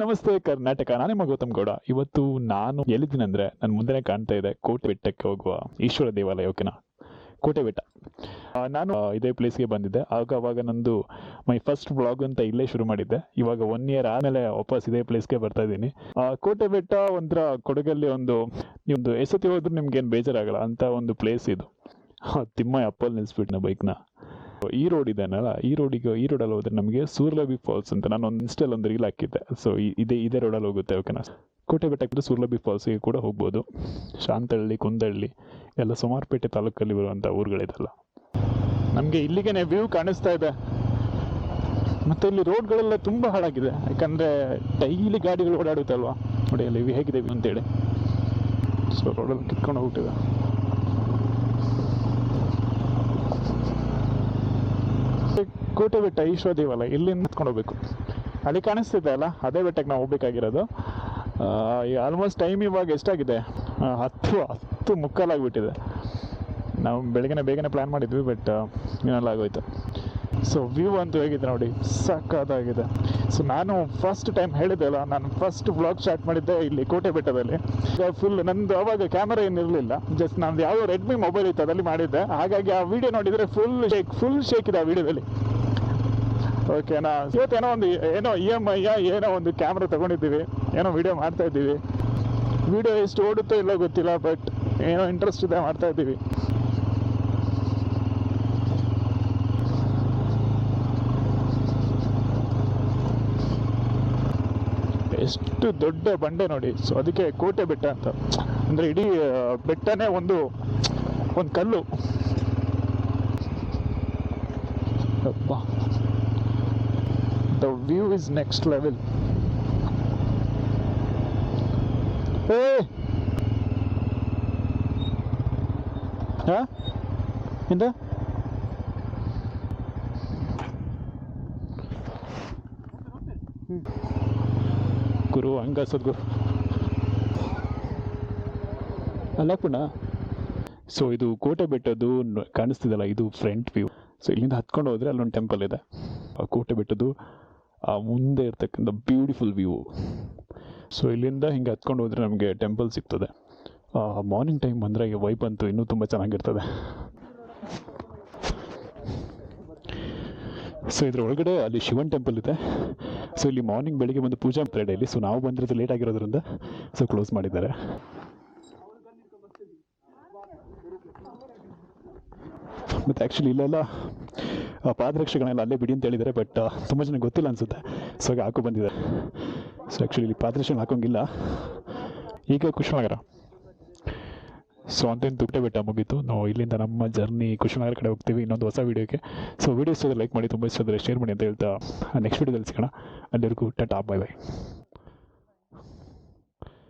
ನಮಸ್ತೆ ಕರ್ನಾಟಕ, ನಾನು ನಿಮ್ಮ ಗೌಡ. ಇವತ್ತು ನಾನು ಎಲ್ಲಿದ್ದೀನಿ ಅಂದ್ರೆ ನನ್ನ ಮುಂದೆನೆ ಕಾಣ್ತಾ ಇದೆ ಕೋಟೆ ಬೆಟ್ಟಕ್ಕೆ ಹೋಗುವ ಈಶ್ವರ ದೇವಾಲಯ ಓಕೆನಾ ಕೋಟೆ ಬೆಟ್ಟ. ನಾನು ಇದೇ ಪ್ಲೇಸ್ಗೆ ಬಂದಿದ್ದೆ. ಆಗ ಅವಾಗ ನಂದು ಮೈ ಫಸ್ಟ್ ಬ್ಲಾಗ್ ಅಂತ ಇಲ್ಲೇ ಶುರು ಮಾಡಿದ್ದೆ. ಇವಾಗ ಒನ್ ಇಯರ್ ಆಮೇಲೆ ವಾಪಸ್ ಇದೇ ಪ್ಲೇಸ್ಗೆ ಬರ್ತಾ ಇದ್ದೀನಿ. ಕೋಟೆ ಬೆಟ್ಟ ಒಂಥರ ಕೊಡಗಲ್ಲಿ ಒಂದು ಒಂದು ಎಸತಿ ಹೋದ್ರೂ ನಿಮ್ಗೇನು ಬೇಜಾರಾಗಲ್ಲ ಅಂತ ಒಂದು ಪ್ಲೇಸ್ ಇದು. ತಿಮ್ಮ ಅಪ್ಪಲ್ಲಿ ಅಪ್ಪಲ್ ನಿಲ್ಸ್ಬಿಟ್ನ ಬೈಕ್ನ ಈ ರೋಡ್ ಇದೆನಲ್ಲ, ಈ ರೋಡಿಗೆ ಈ ರೋಡಲ್ಲಿ ಹೋದ್ರೆ ನಮಗೆ ಸೂರ್ಲಬಿ ಫಾಲ್ಸ್ ಅಂತ ನಾನು ಒಂದು ಇನ್ಸ್ಟಲ್ ಒಂದು ರೀಲ್ ಹಾಕಿದ್ದೆ ಸೊ ಇದೇ ಇದೇ ರೋಡಲ್ಲಿ ಹೋಗುತ್ತೆ ಓಕೆನಾ ಕೋಟೆ ಬೆಟ್ಟಕ್ಕೆ ಸುರ್ಲಭಿ ಫಾಲ್ಸಿಗೆ ಕೂಡ ಹೋಗ್ಬೋದು. ಶಾಂತಹಳ್ಳಿ ಕುಂದಳ್ಳಿ ಎಲ್ಲ ಸುಮಾರುಪೇಟೆ ತಾಲೂಕಲ್ಲಿ ಬರುವಂಥ ಊರುಗಳಿದೆಲ್ಲ. ನಮಗೆ ಇಲ್ಲಿಗೆ ವ್ಯೂ ಕಾಣಿಸ್ತಾ ಇದೆ. ಮತ್ತು ಇಲ್ಲಿ ರೋಡ್ಗಳೆಲ್ಲ ತುಂಬ ಹಾಳಾಗಿದೆ. ಯಾಕಂದರೆ ಡೈಲಿ ಗಾಡಿಗಳು ಓಡಾಡುತ್ತೆ ಅಲ್ವಾ ನೋಡಿ ಅಲ್ಲಿ ಹೇಗಿದೆ ವ್ಯೂ ಅಂತೇಳಿ. ಸೊ ರೋಡಲ್ಲಿ ಕಿತ್ಕೊಂಡು ಹೋಗ್ಬಿಟ್ಟಿದೆ. ಕೋಟೆ ಬೆಟ್ಟ ಈಶ್ವರ ದೇವಾಲಯ, ಇಲ್ಲಿಂದ ನಿಂತ್ಕೊಂಡು ಹೋಗ್ಬೇಕು. ಅಲ್ಲಿ ಕಾಣಿಸ್ತಿದೆ ಅಲ್ಲ, ಅದೇ ಬೆಟ್ಟಕ್ಕೆ ನಾವು ಹೋಗ್ಬೇಕಾಗಿರೋದು. ಆಲ್ಮೋಸ್ಟ್ ಟೈಮ್ ಇವಾಗ ಎಷ್ಟಾಗಿದೆ? ಹತ್ತು ಹತ್ತು ಮುಕ್ಕಾಲಾಗಿಬಿಟ್ಟಿದೆ. ನಾವು ಬೆಳಗ್ಗೆ ಬೇಗನೆ ಪ್ಲ್ಯಾನ್ ಮಾಡಿದ್ವಿ ಬಟ್ ಇನ್ನೆಲ್ಲ ಆಗೋಯ್ತು. ಸೊ ವ್ಯೂ ಅಂತೂ ಹೇಗಿದೆ ನೋಡಿ, ಸಖತ್ತಾಗಿದೆ. ಸೊ ನಾನು ಫಸ್ಟ್ ಟೈಮ್ ಹೇಳಿದ್ದೆ ಅಲ್ಲ, ನಾನು ಫಸ್ಟ್ ವ್ಲಾಗ್ ಸ್ಟಾರ್ಟ್ ಮಾಡಿದ್ದೆ ಇಲ್ಲಿ ಕೋಟೆ ಬೆಟ್ಟದಲ್ಲಿ. ಫುಲ್ ನಂದು ಅವಾಗ ಕ್ಯಾಮರಾ ಏನಿರಲಿಲ್ಲ ಜಸ್ಟ್ ನಂದು ಯಾವ ರೆಡ್ಮಿ ಮೊಬೈಲ್ ಇತ್ತು, ಅದರಲ್ಲಿ ಮಾಡಿದ್ದೆ. ಹಾಗಾಗಿ ಆ ವಿಡಿಯೋ ನೋಡಿದರೆ ಫುಲ್ ಶೇಕ್ ಫುಲ್ ಶೇಕ್ ಇದೆ ಆ ವಿಡಿಯೋದಲ್ಲಿ ಓಕೆನಾ ಇವತ್ತೇನೋ ಒಂದು, ಏನೋ ಇ ಎಂ ಐ ಏನೋ ಒಂದು ಕ್ಯಾಮ್ರಾ ತಗೊಂಡಿದ್ದೀವಿ. ಏನೋ ವಿಡಿಯೋ ಮಾಡ್ತಾ ಇದ್ದೀವಿ. ವಿಡಿಯೋ ಎಷ್ಟು ಓಡುತ್ತೋ ಇಲ್ಲ ಗೊತ್ತಿಲ್ಲ ಬಟ್ ಏನೋ ಇಂಟ್ರೆಸ್ಟ್ ಇದೆ ಮಾಡ್ತಾ ಇದ್ದೀವಿ. ಎಷ್ಟು ದೊಡ್ಡ ಬಂಡೆ ನೋಡಿ. ಸೊ ಅದಕ್ಕೆ ಕೋಟೆ ಬೆಟ್ಟ ಅಂತ. ಅಂದರೆ ಇಡೀ ಬೆಟ್ಟನೇ ಒಂದು ಒಂದು ಕಲ್ಲು. ದ ವ್ಯೂ ಇಸ್ ನೆಕ್ಸ್ಟ್ ಏ ಹಾ? ಎಂತ? ಗುರು, ಹಂಗ ಸದ್ಗುರು ಪುಣ ಸೊ ಇದು ಕೋಟೆ ಬೆಟ್ಟದ್ದು ಕಾಣಿಸ್ತಿದಲ್ಲ, ಇದು ಫ್ರಂಟ್ ವ್ಯೂ ಸೊ ಇಲ್ಲಿಂದ ಹತ್ಕೊಂಡು ಹೋದರೆ ಅಲ್ಲೊಂದು ಟೆಂಪಲ್ ಇದೆ. ಆ ಕೋಟೆ ಬೆಟ್ಟದ್ದು, ಆ ಮುಂದೆ ಇರ್ತಕ್ಕಂಥ ಬ್ಯೂಟಿಫುಲ್ ವ್ಯೂ ಸೊ ಇಲ್ಲಿಂದ ಹಿಂಗೆ ಹತ್ಕೊಂಡು ಹೋದರೆ ನಮಗೆ ಟೆಂಪಲ್ ಸಿಗ್ತದೆ. ಮಾರ್ನಿಂಗ್ ಟೈಮ್ ಬಂದರೆ ವೈಪ್ ಅಂತೂ ಇನ್ನೂ ತುಂಬ ಚೆನ್ನಾಗಿರ್ತದೆ. ಸೊ ಇದ್ರ ಒಳಗಡೆ ಅಲ್ಲಿ ಶಿವನ್ ಟೆಂಪಲ್ ಇದೆ. ಸೊ ಇಲ್ಲಿ ಮಾರ್ನಿಂಗ್ ಬೆಳಿಗ್ಗೆ ಬಂದು ಪೂಜಾ ಮಾಡ್ತಾರೆ ಡೈಲಿ ಸೊ ನಾವು ಬಂದಿರೋದು ಲೇಟ್ ಆಗಿರೋದ್ರಿಂದ ಸೊ ಕ್ಲೋಸ್ ಮಾಡಿದ್ದಾರೆ. ಮತ್ತು ಆ್ಯಕ್ಚುಲಿ ಇಲ್ಲೆಲ್ಲ ಪಾದರಕ್ಷೆಗಳನ್ನೆಲ್ಲ ಅಲ್ಲೇ ಬಿಡಿ ಅಂತ ಹೇಳಿದ್ದಾರೆ ಬಟ್ ತುಂಬ ಜನಕ್ಕೆ ಗೊತ್ತಿಲ್ಲ ಅನಿಸುತ್ತೆ. ಸೊ ಹಾಗೆ ಹಾಕೋ ಬಂದಿದ್ದಾರೆ. ಸೊ ಆ್ಯಕ್ಚುಲಿ ಇಲ್ಲಿ ಪಾದರಕ್ಷೆ ಹಾಕೋಂಗಿಲ್ಲ. ಈಗ ಕುಶನಗರ ಸೊ ಅಂತೇನು ದುಡ್ಡೆ ಬೆಟ್ಟ ಮುಗೀತು. ನಾವು ಇಲ್ಲಿಂದ ನಮ್ಮ ಜರ್ನಿ ಕುಶನಗರ ಕಡೆ ಹೋಗ್ತೀವಿ. ಇನ್ನೊಂದು ಹೊಸ ವೀಡಿಯೋಕ್ಕೆ ಸೊ ವೀಡಿಯೋ ಇಷ್ಟ ಲೈಕ್ ಮಾಡಿ, ತುಂಬ ಇಷ್ಟ ಶೇರ್ ಮಾಡಿ ಅಂತ ಹೇಳ್ತಾ ನೆಕ್ಸ್ಟ್ ವೀಡಿಯೋದಲ್ಲಿ ಸಿಗೋಣ. ಅಲ್ಲಿವರೆಗೂ ಟಾಟಾ ಬಾಯ್ ಬಾಯ್